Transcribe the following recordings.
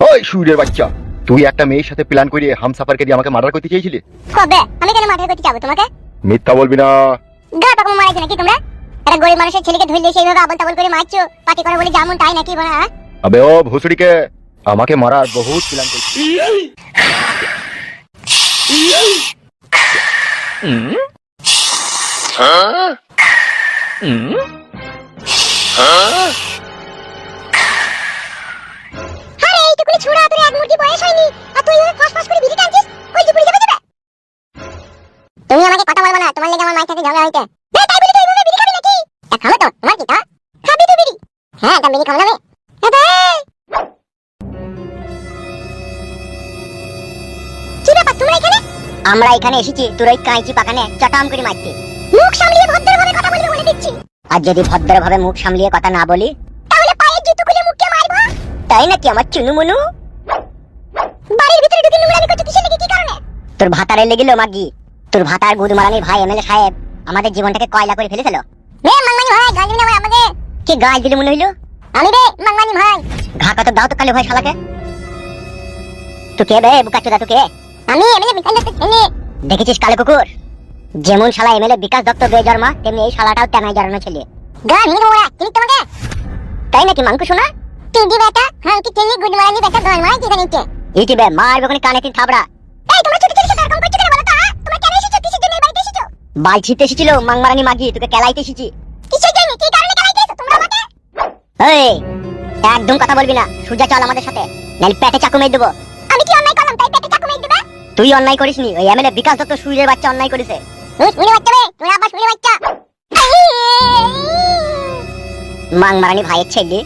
ওই সুরের বাচ্চা তুই একটা মেয়ের সাথে প্ল্যান করিয়ে হামসাফারকে দিয়ে আমাকে মার্ডার করতে চেয়েছিলি? কবে? আমি কেন মাঠে করতে যাব তোমাকে? মিথ্যা বলবি না। গা পাকম মারাইছো নাকি তোমরা? একটা গরিব মানুষের ছেলেকে ধরলে সেইভাবে আবল তাবল করে মারছো? পাটি করে বলে যেমন তাই নাকি বলা হ্যাঁ? আবে ও ভুসুড়িকে আমাকে মারার বহুত প্ল্যান করছি। আরে খাব না আমি এবে কি ব্যাপার তোমরা এখানে? আমরা এখানে এসেছি তোর ওই কাঁচি পাকানে চটাম করে মারতে। মুখ সামলিয়ে ভদ্রভাবে কথা বলবি বলে দিচ্ছি। আর যদি ভদ্রভাবে মুখ সামলিয়ে কথা না বলি? তাহলে পায়ের জুতো খুলে মুখকে মারবো? তাই নাকি আমার চুনু মুনু? বাড়ির ভিতরে ঢুকে নোংরামি করছ কিসের লেগে কি কারণে? তোর ভাতারে লেগিল মাগি। তোর ভাতার গুদমারানির ভাই এমএলএ সাহেব আমাদের জীবনটাকে কয়লা করে ফেলেছিল? রে মাংমানি ভাই গাল না ভাই আমাকে। কি গাল দিলি মনে হইল? আমি রে মাংমানি ভাই। ঘা কত দাও তো কালে ভাই শালাকে। তুই কে বে বুকা চোদা তুই কে? আমি এমএলএ বিকাশ দত্ত ছেলে। দেখেছিস কালে কুকুর? যেমন শালা এমএলএ বিকাশ দত্ত তেমনি এই শালাটাও ছেলে। গা ভেঙে মোড়া চিনি তোমাকে? তাই নাকি মাংকু শোনা? দি বেটা হ্যাঁ কি ছেলে গুড মর্নিং বেটা দন মাই কি জানিতে ইটি বে মার কানে তিন থাবড়া। এই তোমরা ছোট ছোট করছ কেন বলো তো? তোমরা কেন এসেছ? কিসের জন্য এই বাড়িতে এসেছ? বালছিতে এসেছিল মাংমারানি মাগি তোকে কেলাইতে এসেছি। একদম কথা বলবি না। সুজা চল আমাদের সাথে। নাহলে পেটে চাকু মেরে দেবো। আমি কি অন্যায় করলাম? তাই পেটে চাকু মেরে দেবে? তুই অন্যায় ওই এমএলএ বিকাশ দত্ত সুইরের বাচ্চা অন্যায় করেছে। তুই বাচ্চা তুই আবার বাচ্চা। মাংমারানি ভাইয়ের ছেলে।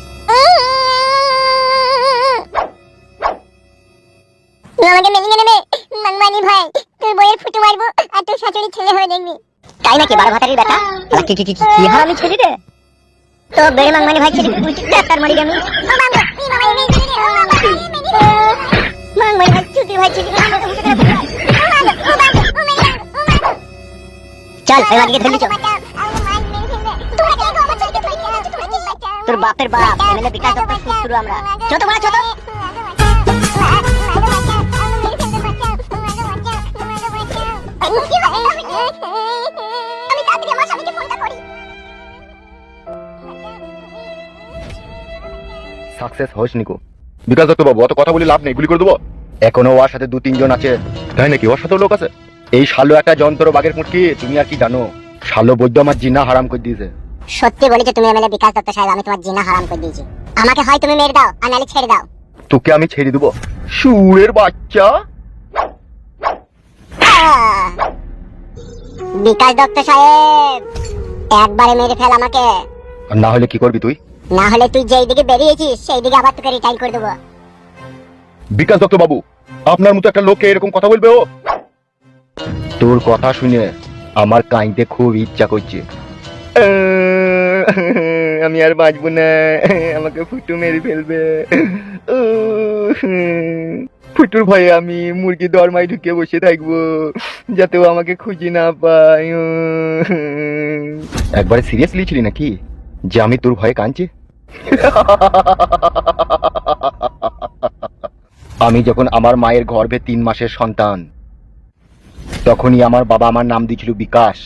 আমাকে মেলিয়ে নেবে ভাই। তোর বইয়ের ফুটু মারবো, আর তোর শাশুড়ি ছেলে হয়ে দেখবি। তাই নাকি বারো ভাতারির বেটা? কি কি কি কি হারামি ছেলে রে? তো বেড়ে মাংমানি ভাই ছেলে তুই ডাক্তার মারি আমি। মাংমানি ভাই চুতি ভাই ছেলে চল, এবার দিকে ধরলি, চল। তোর বাপের বাপ, এমএলএ বিকাশ দত্ত শুরু আমরা। ছোট বড় ছোট আমি সাকসেস হোস নিকো বিকাশ দত্ত বাবু অত কথা বলি লাভ নেই গুলি করে দেবো। এখনও ওর সাথে দু তিনজন আছে। তাই নাকি? ওর সাথেও লোক আছে? এই শালো একটা যন্ত্র বাগের মুটকি তুমি আর কি জানো? শালো বৈদ্য আমার জিনা হারাম করে দিয়েছে। সত্যি বলেছ তুমি এমএলএ বিকাশ দত্ত সাহেব আমি তোমার জিনা হারাম করে দিয়েছি। আমাকে হয় তুমি মেরে দাও আর নাহলে ছেড়ে দাও। তোকে আমি ছেড়ে দেবো। সুরের বাচ্চা! বিকাশ দত্ত সাহেব একবারে মেরে ফেল আমাকে। আর না হলে কি করবি তুই? না হলে তুই যেই দিকে বেরিয়েছিস সেই দিকে আবার তোকে রিটাইল করে দেবো। বিকাশ দত্ত বাবু আপনার মতো একটা লোককে এরকম কথা বলবে ও? তোর কথা শুনে আমার কাইতে খুব ইচ্ছা করছে। আমি আর বাঁচবো না। আমাকে ফুটু মেরে ফেলবে। ফুটুর ভয়ে আমি মুরগি দরমাই ঢুকে বসে থাকব যাতে ও আমাকে খুঁজে না পায়। একবারে সিরিয়াসলি ছিলি নাকি? যে আমি তোর ভয়ে কাঁদছি? আমি যখন আমার মায়ের গর্ভে তিন মাসের সন্তান, তখনই আমার বাবা আমার নাম দিয়েছিল বিকাশ।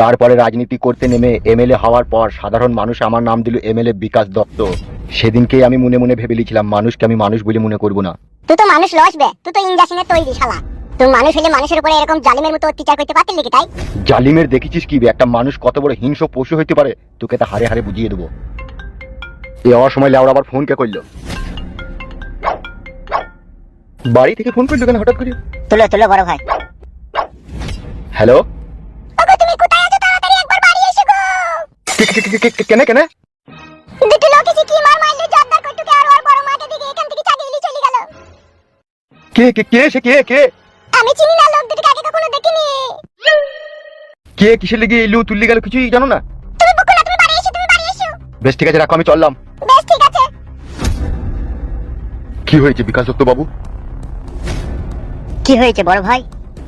তারপরে রাজনীতি করতে নেমে এমএলএ হওয়ার পর সাধারণ মানুষ আমার নাম দিল এমএলএ বিকাশ দত্ত। সেদিনকেই আমি মনে মনে ভেবে লিছিলাম মানুষকে আমি মানুষ বলে মনে করব না। তুই তো মানুষ লসবে তুই তো ইঞ্জেকশনে তৈরি শালা। তুই মানুষ হলে মানুষের উপরে এরকম জালিমের মতো অত্যাচার করতে পারতিস নাকি তাই? জালিমের দেখেছিস কি একটা মানুষ কত বড় হিংস্র পশু হইতে পারে তোকে তা হারে হারে বুঝিয়ে দেবো। এ হওয়ার সময় লেওড়া আবার ফোন কে করল? বাড়ি থেকে ফোন করল কেন হঠাৎ করে? তুলো তুলো বড় ভাই। হ্যালো? তুমি কোথায় আছো? তাড়াতাড়ি একবার বাড়ি এসো গো। কেন কেন? দুটো লোক এসে কি মার মারলে? জর্দার কটুকে আর ওর বড় মাকে দিকে এখান থেকে চাগিয়ে চলে গেল। কে কে কে সে কে কে? আমি চিনি না লোক দুটোকে আগে কখনো দেখিনি। কে কিসের লেগে এলো তুললি গেল কিছুই জানো না? তুমি বকো না তুমি বাড়ি এসো তুমি বাড়ি এসো। বেশ ঠিক আছে রাখো আমি চললাম। বেশ ঠিক আছে। কি হয়েছে বিকাশ দত্ত বাবু? কি হয়েছে বড় ভাই?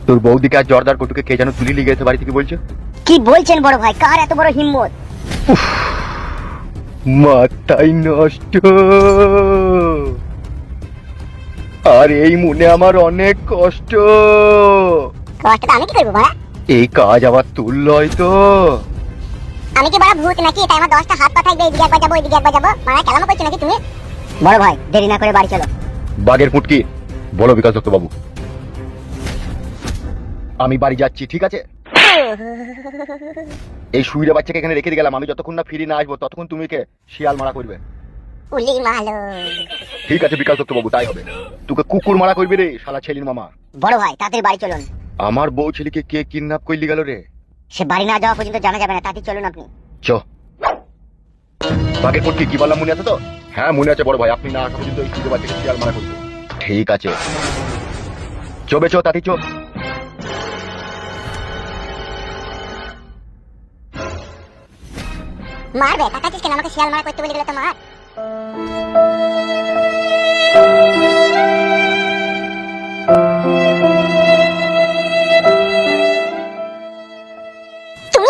তোর বৌদিকে আর জর্দার কটুকে কে যেন তুলি লিগে গেছে বাড়ি থেকে বলছে? কি বলছেন বড় ভাই? কার এত বড় হিম্মত? মাথাই নষ্ট। আর এই মনে আমার অনেক কষ্ট। কষ্টটা আমি কি করব বড়া? এই কাজ আবার তুলল হয়তো আমি কি বড় ভূত নাকি? তাই আমার দশটা হাত পা থাকবে এদিকে একবার যাব এদিকে একবার যাব। মানে কেলামো করছ নাকি তুমি? বড় ভাই দেরি না করে বাড়ি চলো। বাঘের ফুটকি বলো বিকাশ দত্ত বাবু আমি বাড়ি যাচ্ছি ঠিক আছে? এই সুইরে বাচ্চাকে এখানে রেখে গেলাম। আমি যতক্ষণ না ফিরে না আসব ততক্ষণ তুমি কে? শিয়াল মারা করবে। মালো ঠিক আছে বিকাশ দত্ত বাবু তাই হবে। তোকে কুকুর মারা করবে রে শালা ছেলির মামা। বড় ভাই তাড়াতাড়ি বাড়ি চলুন। আমার বউ ছেলেকে কে কিডন্যাপ করলি গেল রে? সে বাড়ি না যাওয়া পর্যন্ত জানা যাবে না তাড়াতাড়ি চলুন আপনি। চ। বাঘের ফুটকি কি বললাম মনে আছে তো? হ্যাঁ মনে আছে বড় ভাই আপনি না আসা পর্যন্ত এই সুইরে বাচ্চাকে শিয়াল মারা করবে? ঠিক আছে। চবে চ তাতি চো। মারবে তাকাচ্ছিস কেন? আমাকে শিয়াল মারা করতে বলে গেলে তো মার তুমি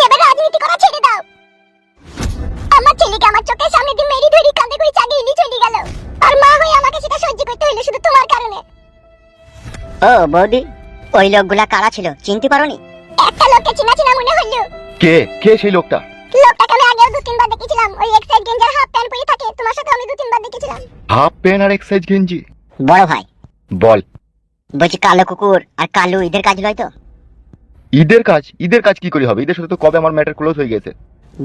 এবার রাজনীতি করা ছেড়ে দাও। আমার ছেলেকে আমার চোখের সামনে দিয়ে মেরি ধরি কাঁদে করে চাগিয়ে নিয়ে চলে গেল। আর মা হয়ে আমাকে সেটা সহ্য করতে হলো শুধু তোমার কারণে। ও বৌদি ওই লোকগুলা কারা ছিল? চিনতে পারোনি? একটা লোককে চিনা চিনা মনে হলো। কে? কে সেই লোকটা? দু তিনবার দেখেছিলাম। ওই এক্সাইড গেঞ্জার হাফ প্যান্ট পরে থাকে। তোমার সাথে আমি দু তিনবার দেখেছিলাম। হাফ প্যান্ট আর এক্সাইজ গেঞ্জি বড় ভাই। বল। বলছি কালো কুকুর আর কালু ঈদের কাজ লয় তো? ঈদের কাজ? ঈদের কাজ কি করে হবে? ঈদের সাথে তো কবে আমার ম্যাটার ক্লোজ হয়ে গেছে?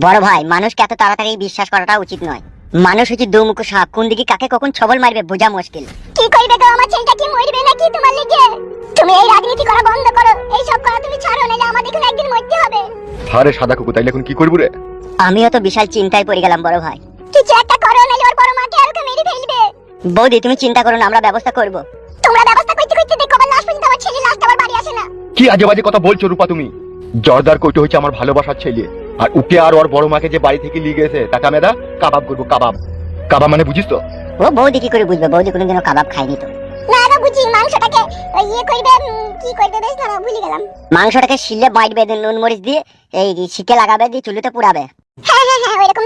বড় ভাই মানুষকে এত তাড়াতাড়ি বিশ্বাস করাটা উচিত নয়। মানুষ হচ্ছে দুমুখ সাপ। কোন দিকে কাকে কখন ছবল মারবে বোঝা মুশকিল। কি করবে গো আমার ছেলেটা কি মরবে নাকি তোমার লেগে? তুমি এই রাজনীতি করা বন্ধ করো। এই সব করা তুমি ছাড়ো নাহলে আমাদের কোনো একদিন মরতে হবে। আরে সাদা কুকুর তাইলে এখন কি করব রে? আমিও তো বিশাল চিন্তায় পড়ে গেলাম বড় ভাই। কিছু একটা করো নাহলে ওর বড় মাকে আর ওকে মেরে ফেলবে। বৌদি তুমি চিন্তা করো না আমরা ব্যবস্থা করব। তোমরা ব্যবস্থা করতে করতে দেখো আবার লাস্ট পর্যন্ত আমার ছেলে লাস্ট আবার বাড়ি আসে না। কি আজে বাজে কথা বলছো রূপা তুমি? জর্দার কইটা হচ্ছে আমার ভালোবাসার ছেলে। আর উকে আর ওর বড় মাকে যে বাড়ি থেকে লিয়ে গেছে তাকে আমি কাবাব করব কাবাব। কাবাব মানে বুঝিস তো? ও বৌদি কি করে বুঝবে? বৌদি কোনোদিনও কাবাব খায়নি তো। না না বুঝি মাংসটাকে ওই ইয়ে করবে কি করবে বেশ না ভুলে গেলাম। মাংসটাকে শিলে বাইটবে দিয়ে নুন মরিচ দিয়ে এই শিকে লাগাবে দিয়ে চুলিতে পুড়াবে। হ্যাঁ হ্যাঁ হ্যাঁ ওইরকম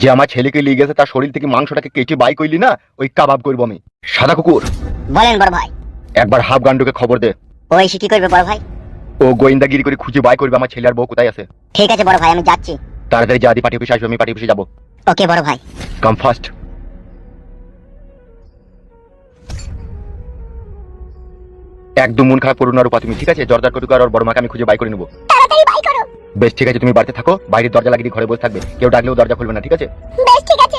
যে আমার ছেলেকে লিয়ে গেছে তার শরীর থেকে মাংসটাকে কেটে বাই করলি না ওই কাবাব করব আমি। সাদা কুকুর। বলেন বড় ভাই। একবার হাফ গান্ডুকে খবর দে। ও এসে কি করবে বড় ভাই? ও গোয়েন্দাগিরি করে খুঁজে বাই করবে আমার ছেলে আর বউ কোথায় আছে? ঠিক আছে বড় ভাই আমি যাচ্ছি। তাড়াতাড়ি যা দি পার্টি অফিসে আসবে আমি পার্টি অফিসে যাব। ওকে বড় ভাই। কাম ফার্স্ট একদম মন খারাপ করুন রূপা তুমি ঠিক আছে? জর্দার কটুক আর বড় মাকে আমি খুঁজে বাই করে নেব। বেশ, ঠিক আছে, তুমি বাড়িতে থাকো। বাইরের দরজা লাগিয়ে ঘরে বসে থাকবে। কেউ ডাকলেও দরজা খুলবে না, ঠিক আছে? বেশ, ঠিক আছে।